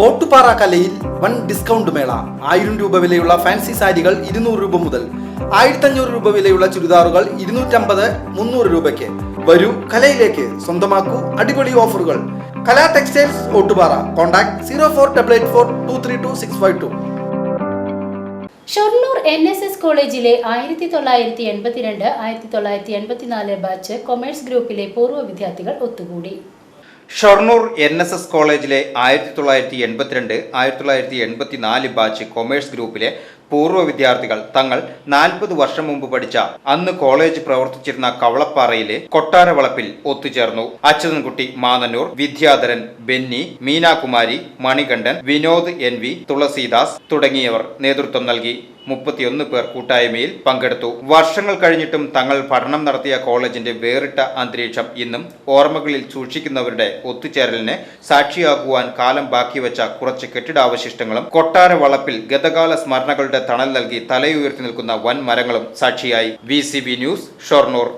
ഓട്ടുപാറ കലയിൽ one discount മേള. ആയിരം രൂപ വിലയുള്ള ഫാൻസി സാരികൾ ഇരുന്നൂറ് രൂപ മുതൽ ആയിരത്തഞ്ഞൂറ് രൂപ വിലയുള്ള ചുരിദാറുകൾ ഇരുന്നൂറ്റമ്പത് മുന്നൂറ് രൂപയ്ക്ക്. വരൂ കലയിലേക്ക്. സ്വന്തമാക്കൂ അടിപൊളി ഓഫറുകൾ. Kala textiles Ottupara. Contact zero four double eight four two three two six five two. Shoranur N S S കോളേജിലെ ആയിരത്തി തൊള്ളായിരത്തി എൺപത്തിരണ്ട് ആയിരത്തി തൊള്ളായിരത്തി എൺപത്തിനാല് ബാച്ച് കൊമേഴ്സ് ഗ്രൂപ്പിലെ പൂർവ വിദ്യാർത്ഥികൾ ഒത്തുകൂടി. ഷൊർണൂർ എൻ എസ് എസ് കോളേജിലെ ആയിരത്തി തൊള്ളായിരത്തി എൺപത്തിരണ്ട് ആയിരത്തി തൊള്ളായിരത്തി എൺപത്തി നാല് ബാച്ച് കൊമേഴ്സ് ഗ്രൂപ്പിലെ പൂർവ വിദ്യാർത്ഥികൾ തങ്ങൾ നാൽപ്പത് വർഷം മുമ്പ് പഠിച്ച അന്ന് കോളേജ് പ്രവർത്തിച്ചിരുന്ന കവളപ്പാറയിലെ കൊട്ടാരവളപ്പിൽ ഒത്തുചേർന്നു. Achuthankutty Manannur Vidyadharan Benny Meenakumari Manikandan Vinod N V Thulasidas തുടങ്ങിയവർ നേതൃത്വം നൽകി. മുപ്പത്തിയൊന്ന് പേർ കൂട്ടായ്മയിൽ പങ്കെടുത്തു. വർഷങ്ങൾ കഴിഞ്ഞിട്ടും തങ്ങൾ പഠനം നടത്തിയ കോളേജിന്റെ വേറിട്ട അന്തരീക്ഷം ഇന്നും ഓർമ്മകളിൽ സൂക്ഷിക്കുന്നവരുടെ ഒത്തുചേരലിന് സാക്ഷിയാകുവാൻ കാലം ബാക്കി വെച്ച കുറച്ച് കെട്ടിടാവശിഷ്ടങ്ങളും കൊട്ടാര വളപ്പിൽ ഗതകാല സ്മരണകളുടെ തണൽ നൽകി തലയുയർത്തി നിൽക്കുന്ന വൻ മരങ്ങളും സാക്ഷിയായി. V news Shoranur.